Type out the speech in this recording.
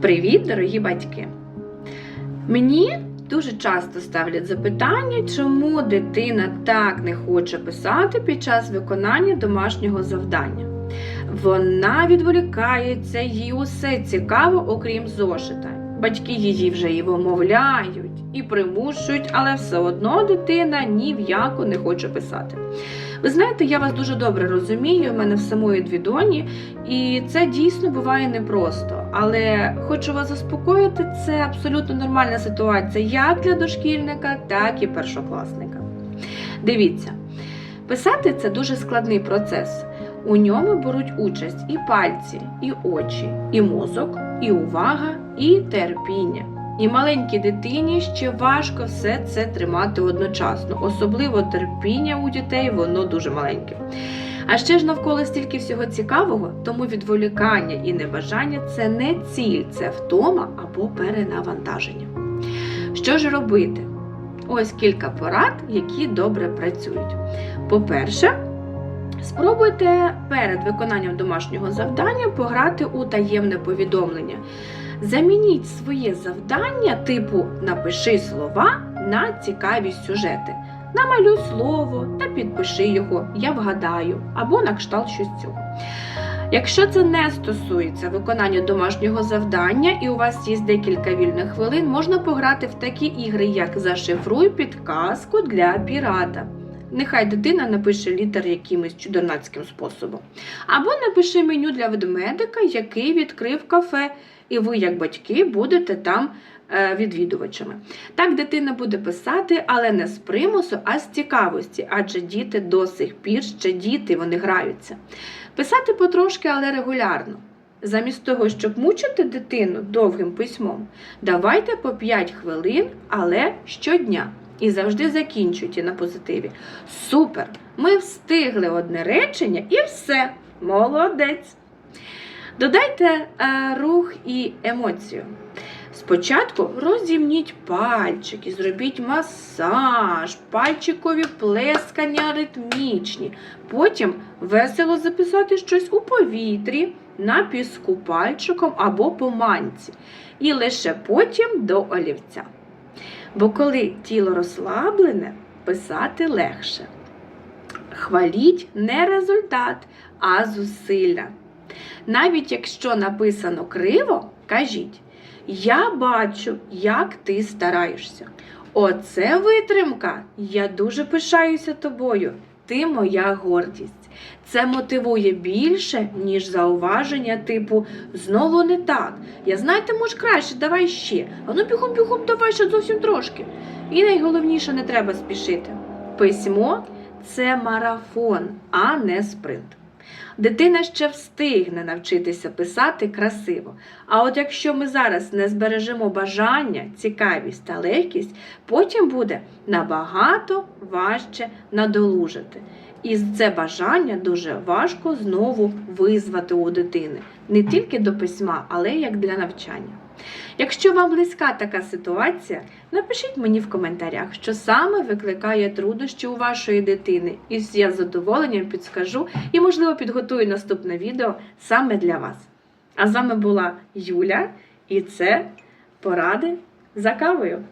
Привіт, дорогі батьки! Мені дуже часто ставлять запитання, чому дитина так не хоче писати під час виконання домашнього завдання. Вона відволікається, їй усе цікаво, окрім зошита. Батьки її вже і вимовляють, і примушують, але все одно дитина ні в яку не хоче писати. Ви знаєте, я вас дуже добре розумію, в мене в самої дві доні, і це дійсно буває непросто. Але хочу вас заспокоїти, це абсолютно нормальна ситуація як для дошкільника, так і першокласника. Дивіться, писати це дуже складний процес. У ньому беруть участь і пальці, і очі, і мозок, і увага, і терпіння. І маленькій дитині ще важко все це тримати одночасно, особливо терпіння у дітей, воно дуже маленьке. А ще ж навколо стільки всього цікавого, тому відволікання і небажання це не ціль, це втома або перенавантаження. Що ж робити? Ось кілька порад, які добре працюють. По-перше, спробуйте перед виконанням домашнього завдання пограти у таємне повідомлення. Замініть своє завдання, типу напиши слова на цікаві сюжети. Намалюй слово та підпиши його, я вгадаю, або на кшталт щось цього. Якщо це не стосується виконання домашнього завдання і у вас є декілька вільних хвилин, можна пограти в такі ігри, як Зашифруй підказку для пірата. Нехай дитина напише літер якимось чудернацьким способом. Або напише меню для ведмедика, який відкрив кафе, і ви, як батьки, будете там е, відвідувачами. Так дитина буде писати, але не з примусу, а з цікавості, адже діти до сих пір ще діти, вони граються. Писати потрошки, але регулярно. Замість того, щоб мучити дитину довгим письмом, давайте по 5 хвилин, але щодня. І завжди закінчуйте на позитиві. Супер! Ми встигли одне речення і все. Молодець! Додайте е, рух і емоцію. Спочатку розімніть пальчики, зробіть масаж, пальчикові плескання ритмічні. Потім весело записати щось у повітрі, на піску пальчиком або по манці. І лише потім до олівця. Бо коли тіло розслаблене, писати легше. Хваліть не результат, а зусилля. Навіть якщо написано криво, кажіть: Я бачу, як ти стараєшся. Оце витримка. Я дуже пишаюся тобою. Ти моя гордість. Це мотивує більше, ніж зауваження типу знову не так. Я знаю, може краще, давай ще. А ну бігом, бігом, давай ще зовсім трошки. І найголовніше не треба спішити. Письмо це марафон, а не спринт. Дитина ще встигне навчитися писати красиво. А от якщо ми зараз не збережемо бажання, цікавість та легкість, потім буде набагато важче надолужити. І це бажання дуже важко знову визвати у дитини не тільки до письма, але як для навчання. Якщо вам близька така ситуація, напишіть мені в коментарях, що саме викликає труднощі у вашої дитини, і я з задоволенням підскажу і, можливо, підготую наступне відео саме для вас. А з вами була Юля, і це поради за кавою.